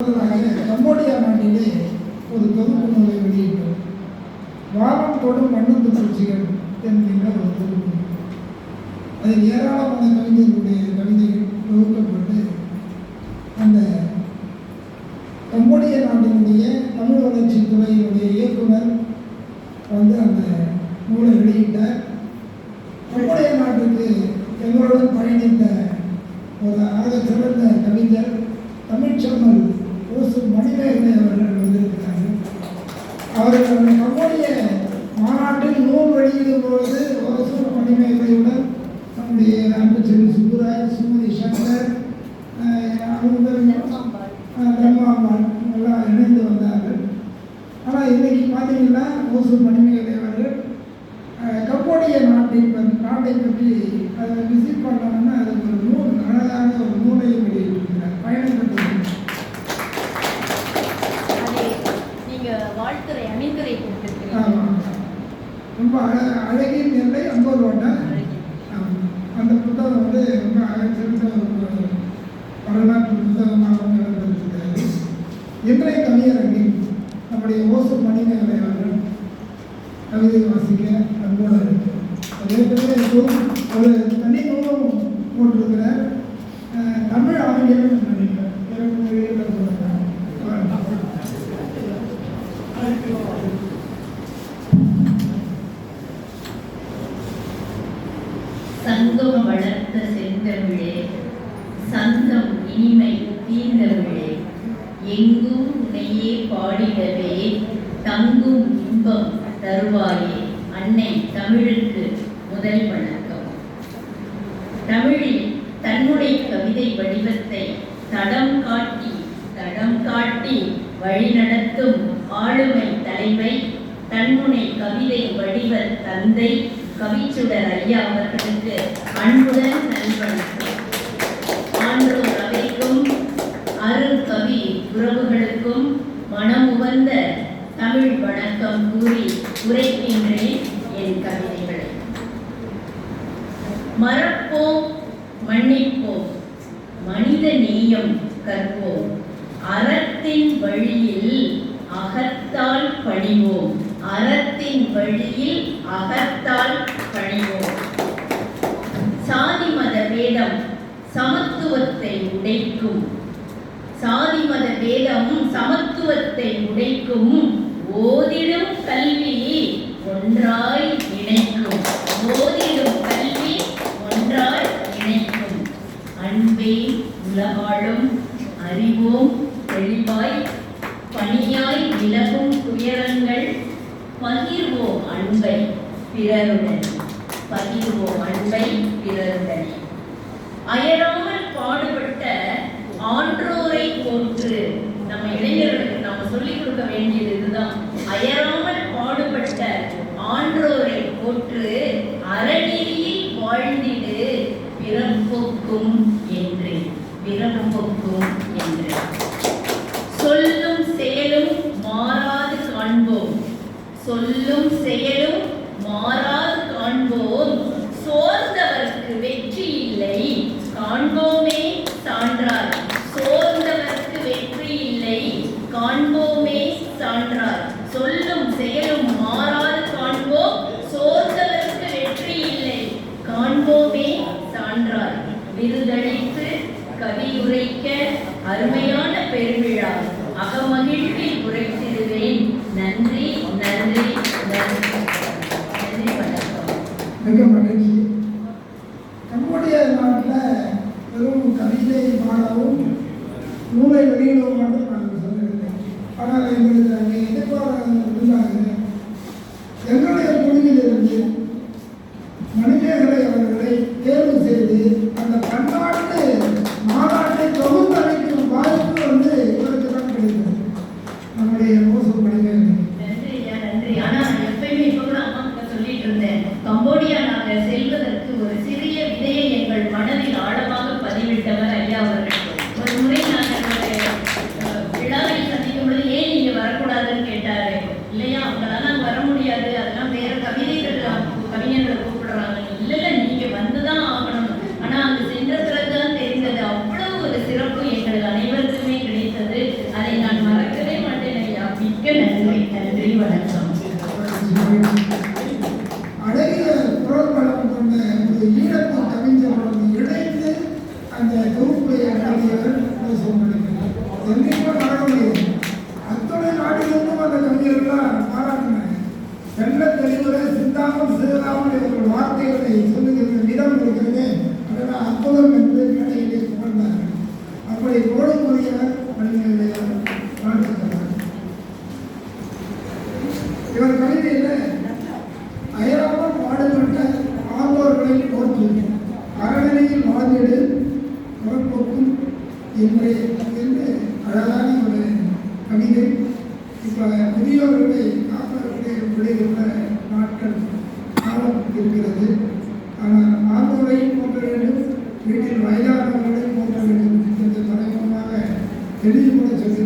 Cambodia நாட்டிலே ஒரு தொகுப்பு நூலை வெளியிட்டோம். வானம் தொடும் மண்ணுந்து சூழ்ச்சிகள் என்கின்ற ஒரு தொகுப்பு. அதில் ஏராளமான கவிஞர்களுடைய கவிதைகள் தொகுக்கப்பட்டு அந்த கம்போடிய நாட்டினுடைய தமிழ் வளர்ச்சி துறையினுடைய இயக்குனர் வந்து அந்த நூலை வெளியிட்டார். கம்போடிய நாட்டுக்கு எங்களுடன் பயணித்த ஒரு ஆக சிறந்த கவிஞர் தமிழ்ச்செம்மல் மணிமேகலை அவர்கள் வந்திருக்கிறாங்க அவர்கள் நம்முடைய மாநாட்டில் நூல் வெளியிடும் பொழுது ஓசு மணிமேகலையுடன் நம்முடைய அன்பு செல்வி சுப்புராஜ் சுமதி சங்கர் பிரம்மாம்பாள் எல்லாம் இணைந்து வந்தார்கள் ஆனால் இன்னைக்கு பார்த்தீங்கன்னா ஓசூர் மணிமேகலை அவர்கள் அஹ், கம்போடிய நாட்டை நாட்டை பற்றி அதை விசிட் பண்ண அதுக்கு ஒரு நூல் அழகான ஒரு நூலை வெளியிட்டிருக்கிறார் பயணம் பெற்றிருக்கிறார் அதை நீங்க வாழ்த்துறை அணிந்துரை கொடுத்திருக்கிறீங்க ஆமாம் ரொம்ப அழ அழகின் எல்லை அங்கோர் ஓட்டம் அந்த புத்தகம் வந்து ரொம்ப சிறந்த ஒரு வரலாற்று புத்தகமாக நடந்திருக்கிறது இன்றைய கவியரங்கில் நம்முடைய ஓசு மணிமேலையாளர் கவிதை வாசிக்க அன்போடு இருக்கிறார். ஏற்கனவே ஒரு- தனி நூலும் போட்டிருக்கிறார். தமிழ் ஆங்கிலம் நினைக்கிறேன் செந்தமிழே சந்தம் இனிமை தீர்ந்தமிழே எங்கும் உனையே பாடிடவே தங்கும் இன்பம் தருவாயே அன்னை தமிழுக்கு முதல் வணக்கம். தமிழில் தன்னுடைய கவிதை வடிவத்தை தடம் காட்டி தடம் காட்டி வழிநடத்தும் ஆளுமை தலைமை தன்முனை கவிதை வடிவ தந்தை கவிச்சுடர் ஐயா அவர்களுக்கு அன்புடன் நல்வணக்கம். ஆண்டோர் அவைக்கும் அருங்கவி உறவுகளுக்கும் மனமுவந்த தமிழ் வணக்கம் கூறி உரைக்கின்றேன் என் கவிதைகளை. மறப்போம் மன்னிப்போம். மனித நேயம் கற்போம். அறத்தின் வழியில் அகத்தால் பணிவோம். அறத்தின் வழியில் அகத்தால் பணிவோம். சாதி மத வேதம் சமத்துவத்தை உடைக்கும். சாதி மத வேதமும் சமத்துவத்தை உடைக்கும் ஓதிடும் கல்வி ஒன்றாய் இணைக்கும். ஓதிடும் கல்வி ஒன்றாய் இணைக்கும். அன்பே உலகாளும் அறிவோம் தெளிவாய் பணியாய் விலகும் துயரங்கள் பகிர்வோம் அன்பை பிறருடன். பகிர்வோம் அன்பை பிறருடன். அயராமல் பாடுபட்ட ஆன்றோரை போற்று நம்ம இளைஞர்களுக்கு நாம சொல்லிக் கொடுக்க வேண்டியது இதுதான். அயராமல் பாடுபட்ட ஆன்றோரை போற்று அறநெறியில் வாழ்ந்திடு. பிறப்போக்கும் என்று. பிறப்போக்கும் என்று சொல்லும் செயலும் மாறாது காண்போம் சொல்லும் செயலும் மாறாது காண்போம். சோர்ந்தவர்க்கு வெற்றி இல்லை. காண்போமே சான்றார். சோர்ந்தவர்க்கு வெற்றி இல்லை. காண்போமே சான்றார். சொல்லும் செயலும் மாறாது காண்போம். சோர்ந்தவர்க்கு வெற்றி இல்லை. காண்போமே சான்றார். விருதளித்து கவியுரைக்க அருமையான பெருவிழா. அகமது கம்போடிய நாட்டில் வெறும் கவிதை பாடவும் நூலை வெளியிடவும் மட்டும் நாங்கள் சொல்லியிருந்தேன். ஆனால் எங்களுக்கு அங்கே எதிர்பாராத இருந்தாங்க எங்களுடைய குழுவிலிருந்து மணிமேகலை அவர்களை தேர்வு செய்து அந்த பன்னாட்டு மாநாட்டை தொகுத்தளிக்கும் வாய்ப்பு வந்து எங்களுக்கு தான் கிடைக்கிறது நம்முடைய மோசம் மணிமேகலை நன்றி ஐயா எப்பயுமே இப்ப கூட அம்மா சொல்லிட்டு இருந்தேன். கம்போடியா நாங்கள் செல்வதற்கு ஒரு சிறிய மனதில் ஆழமாக என்று அழகான ஒரு கவிதை. இப்போ முதியோர்களை காப்பவர்களுடைய விளைவுள்ள நாட்கள் காலம் இருக்கிறது ஆனால் ஆர்வரை போன்ற வேண்டும் வீட்டில் வயதானவர்களை போன்ற வேண்டும் என்று தலைமுகமாக தெளிவுபட சொல்லி